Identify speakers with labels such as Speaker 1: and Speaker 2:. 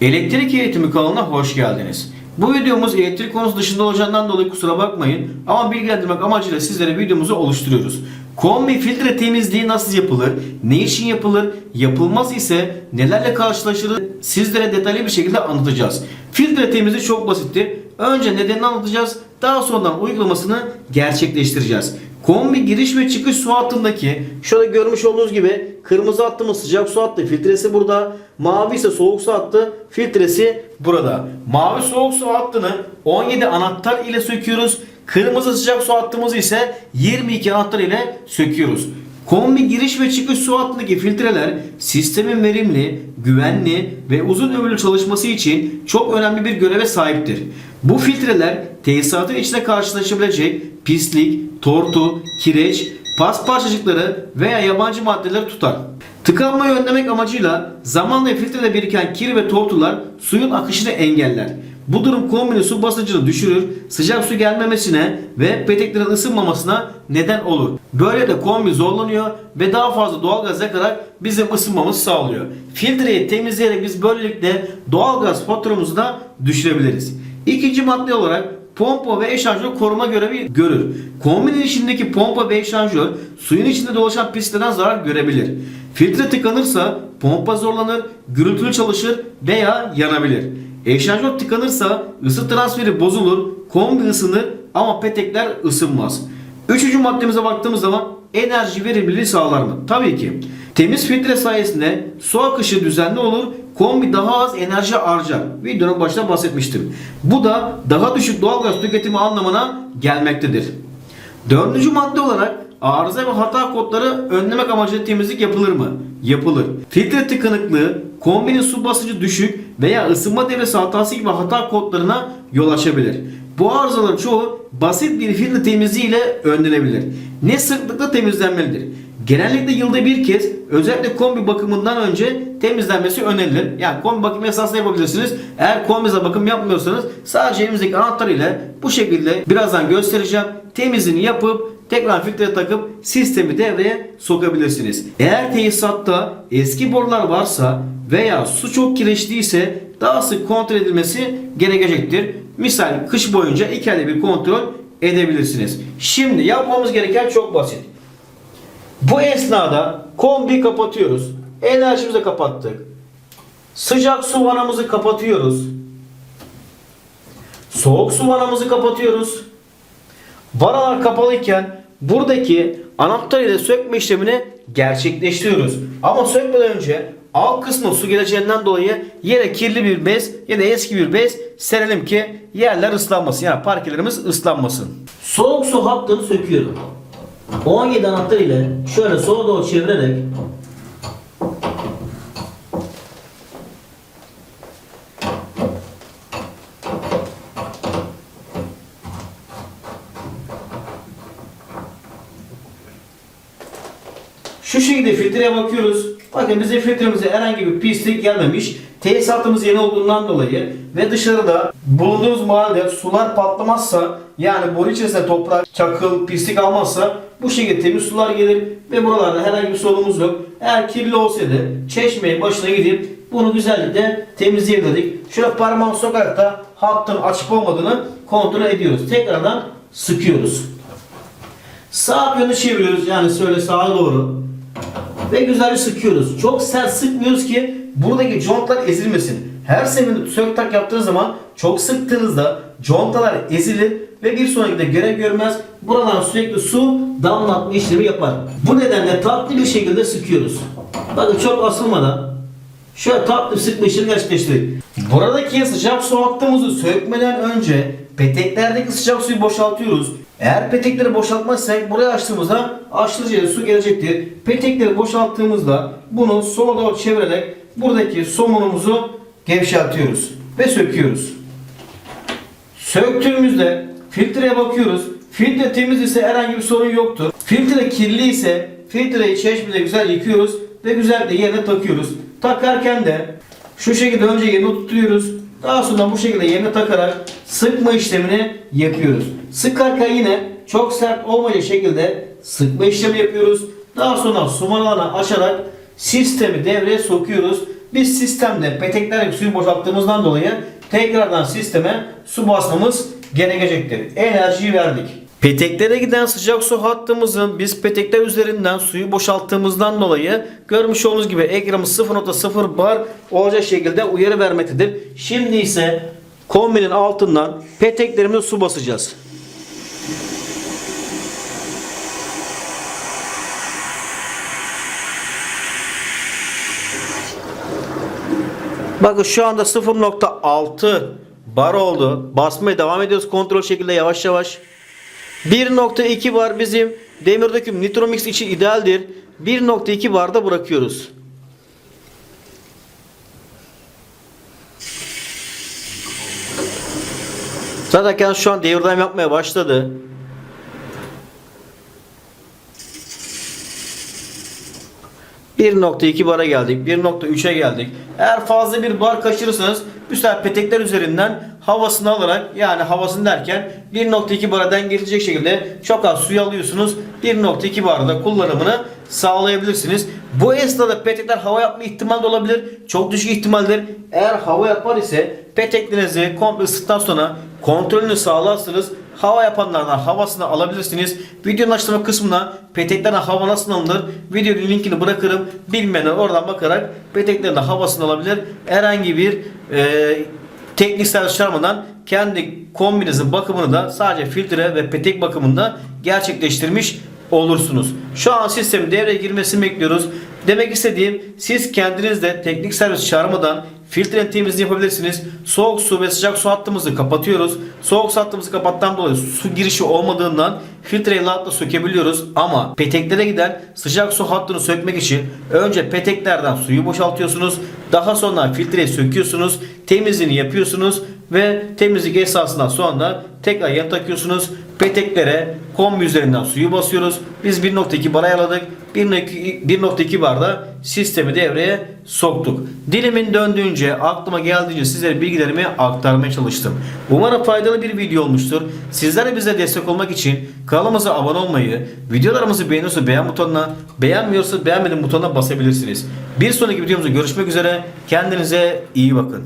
Speaker 1: Elektrik eğitimi kanalına hoş geldiniz. Bu videomuz elektrik konusu dışında olacağından dolayı kusura bakmayın ama bilgilendirmek amacıyla sizlere videomuzu oluşturuyoruz. Kombi filtre temizliği nasıl yapılır, ne için yapılır, yapılmaz ise nelerle karşılaşılır sizlere detaylı bir şekilde anlatacağız. Filtre temizliği çok basittir. Önce nedenini anlatacağız, daha sonradan uygulamasını gerçekleştireceğiz. Kombi giriş ve çıkış su hattındaki şöyle görmüş olduğunuz gibi kırmızı hattımız sıcak su hattı filtresi burada. Mavi ise soğuk su hattı filtresi burada. Mavi soğuk su hattını 17 anahtar ile söküyoruz. Kırmızı sıcak su hattımızı ise 22 anahtar ile söküyoruz. Kombi giriş ve çıkış su hattındaki filtreler sistemin verimli, güvenli ve uzun ömürlü çalışması için çok önemli bir göreve sahiptir. Bu filtreler tesisatın içinde karşılaşabilecek pislik, tortu, kireç, pas parçacıkları veya yabancı maddeleri tutar. Tıkanmayı önlemek amacıyla zamanla filtrede biriken kir ve tortular suyun akışını engeller. Bu durum kombinin su basıncını düşürür, sıcak su gelmemesine ve peteklerin ısınmamasına neden olur. Böyle de kombi zorlanıyor ve daha fazla doğalgaz yakarak bizim ısınmamızı sağlıyor. Filtreyi temizleyerek biz böylelikle doğalgaz faturamızı da düşürebiliriz. İkinci madde olarak pompa ve eşanjör koruma görevi görür. Kombinin içindeki pompa ve eşanjör suyun içinde dolaşan pisliklerden zarar görebilir. Filtre tıkanırsa pompa zorlanır, gürültülü çalışır veya yanabilir. Eşanjör tıkanırsa ısı transferi bozulur, kombi ısınır ama petekler ısınmaz. Üçüncü maddemize baktığımız zaman enerji verimliliği sağlar mı? Tabii ki. Temiz filtre sayesinde su akışı düzenli olur, kombi daha az enerji harcar. Videonun başında bahsetmiştim. Bu da daha düşük doğalgaz tüketimi anlamına gelmektedir. Dördüncü madde olarak arıza ve hata kodları önlemek amacıyla temizlik yapılır mı? Yapılır. Filtre tıkanıklığı, kombinin su basıncı düşük veya ısınma devresi hatası gibi hata kodlarına yol açabilir. Bu arızaların çoğu basit bir filtre temizliği ile önlenebilir. Ne sıklıkla temizlenmelidir? Genellikle yılda bir kez özellikle kombi bakımından önce temizlenmesi önerilir. Yani kombi bakımı esasında yapabilirsiniz. Eğer kombize bakım yapmıyorsanız sadece elimizdeki anahtar ile bu şekilde birazdan göstereceğim. Temizliğini yapıp tekrar filtre takıp sistemi devreye sokabilirsiniz. Eğer tesisatta eski borular varsa veya su çok kireçliyse daha sık kontrol edilmesi gerekecektir. Misal kış boyunca iki ayda bir kontrol edebilirsiniz. Şimdi yapmamız gereken çok basit. Bu esnada kombi kapatıyoruz. Enerjimizi kapattık. Sıcak su vanamızı kapatıyoruz. Soğuk su vanamızı kapatıyoruz. Vanalar kapalıyken buradaki anahtar ile sökme işlemini gerçekleştiriyoruz. Ama sökmeden önce alt kısmı su geleceğinden dolayı yere kirli bir bez ya da eski bir bez serelim ki yerler ıslanmasın. Yani parkelerimiz ıslanmasın. Soğuk su hattını söküyorum. 17 anahtar ile şöyle sola doğru çevirerek Şu şekilde filtreye bakıyoruz. Bakın bize filtremize herhangi bir pislik gelmemiş. Tesisatımız yeni olduğundan dolayı ve dışarıda bulunduğumuz mahallede sular patlamazsa yani boru içerisinde toprak, çakıl, pislik almazsa bu şekilde temiz sular gelir ve buralarda herhangi bir sorunumuz yok. Eğer kirli olsaydı çeşmeyi başına gidip bunu güzellikle temizleyebilirdik. Şöyle parmağımı sokarak da hattın açık olmadığını kontrol ediyoruz. Tekrardan sıkıyoruz. Sağ yönü çeviriyoruz yani şöyle sağa doğru. Ve güzelce sıkıyoruz. Çok sert sıkmıyoruz ki buradaki contlar ezilmesin. Her seferinde sök tak yaptığınız zaman çok sıktığınızda contalar ezilir ve bir sonraki de görev görmez. Buradan sürekli su damlatma işlemi yapar. Bu nedenle tatlı bir şekilde sıkıyoruz. Bakın çok asılmadan şöyle tatlı sıkma işlemi gerçekleştirdik. Buradaki sıcak su hattımızı sökmeden önce peteklerdeki sıcak suyu boşaltıyoruz. Eğer petekleri boşaltmazsak buraya açtığımızda aşırıca su gelecektir. Petekleri boşalttığımızda bunu sola doğru çevirerek buradaki somunumuzu gevşeltiyoruz ve söküyoruz. Söktüğümüzde filtreye bakıyoruz. Filtre temiz ise herhangi bir sorun yoktur. Filtre kirli ise filtreyi çeşmede güzel yıkıyoruz ve güzelce yerine takıyoruz. Takarken de şu şekilde önce yerine tutuyoruz. Daha sonra bu şekilde yerine takarak sıkma işlemini yapıyoruz. Sıkarken yine çok sert olmayacak şekilde sıkma işlemi yapıyoruz. Daha sonra sumanalarını açarak sistemi devreye sokuyoruz. Biz sistemde peteklerle suyu boşalttığımızdan dolayı tekrardan sisteme su basmamız gerekecektir. Enerjiyi verdik. Peteklere giden sıcak su hattımızın biz petekler üzerinden suyu boşalttığımızdan dolayı görmüş olduğunuz gibi ekranımız 0.0 bar olacak şekilde uyarı vermektedir. Şimdi ise kombinin altından peteklerimize su basacağız. Bakın şu anda 0.6 bar oldu. Basmaya devam ediyoruz kontrol şekilde yavaş yavaş. 1.2 bar bizim demir döküm nitromix için idealdir. 1.2 barda bırakıyoruz. Zaten şu an devirden yapmaya başladı. ...1.2 bara geldik. 1.3'e geldik. Eğer fazla bir bar kaçırırsanız... ...bu sefer petekler üzerinden havasını alarak... ...yani havasını derken... ...1.2 bara dengeleyecek şekilde... ...çok az suyu alıyorsunuz. 1.2 barda kullanımını sağlayabilirsiniz. Bu esnada petekler hava yapma ihtimali de olabilir. Çok düşük ihtimaldir. Eğer hava yapar ise peteklerinizi komple ısıttıktan sonra kontrolünü sağlarsınız. Hava yapanlardan havasını alabilirsiniz. Videonun açıklama kısmına peteklerden hava nasıl alınır videonun linkini bırakırım. Bilmeyenler oradan bakarak peteklerden havasını alabilir. Herhangi bir e, teknik servis çağırmadan kendi kombinizin bakımını da sadece filtre ve petek bakımında gerçekleştirmiş olursunuz. Şu an sistemin devreye girmesini bekliyoruz. Demek istediğim siz kendiniz de teknik servis çağırmadan filtre temizliği yapabilirsiniz. Soğuk su ve sıcak su hattımızı kapatıyoruz. Soğuk su hattımızı kapattan dolayı su girişi olmadığından filtreyi rahatla sökebiliyoruz. Ama peteklere giden sıcak su hattını sökmek için önce peteklerden suyu boşaltıyorsunuz. Daha sonra filtreyi söküyorsunuz. Temizliğini yapıyorsunuz ve temizlik esasından sonra tekrar yan takıyorsunuz. Peteklere kombi üzerinden suyu basıyoruz. Biz 1.2 bar ayarladık. 1.2 barda sistemi devreye soktuk. Dilimin döndüğünce, aklıma geldiğince sizlere bilgilerimi aktarmaya çalıştım. Umarım faydalı bir video olmuştur. Sizler de bize destek olmak için kanalımıza abone olmayı, videolarımızı beğeniyorsa beğen butonuna, beğenmiyorsa beğenmedim butonuna basabilirsiniz. Bir sonraki videomuzda görüşmek üzere. Kendinize iyi bakın.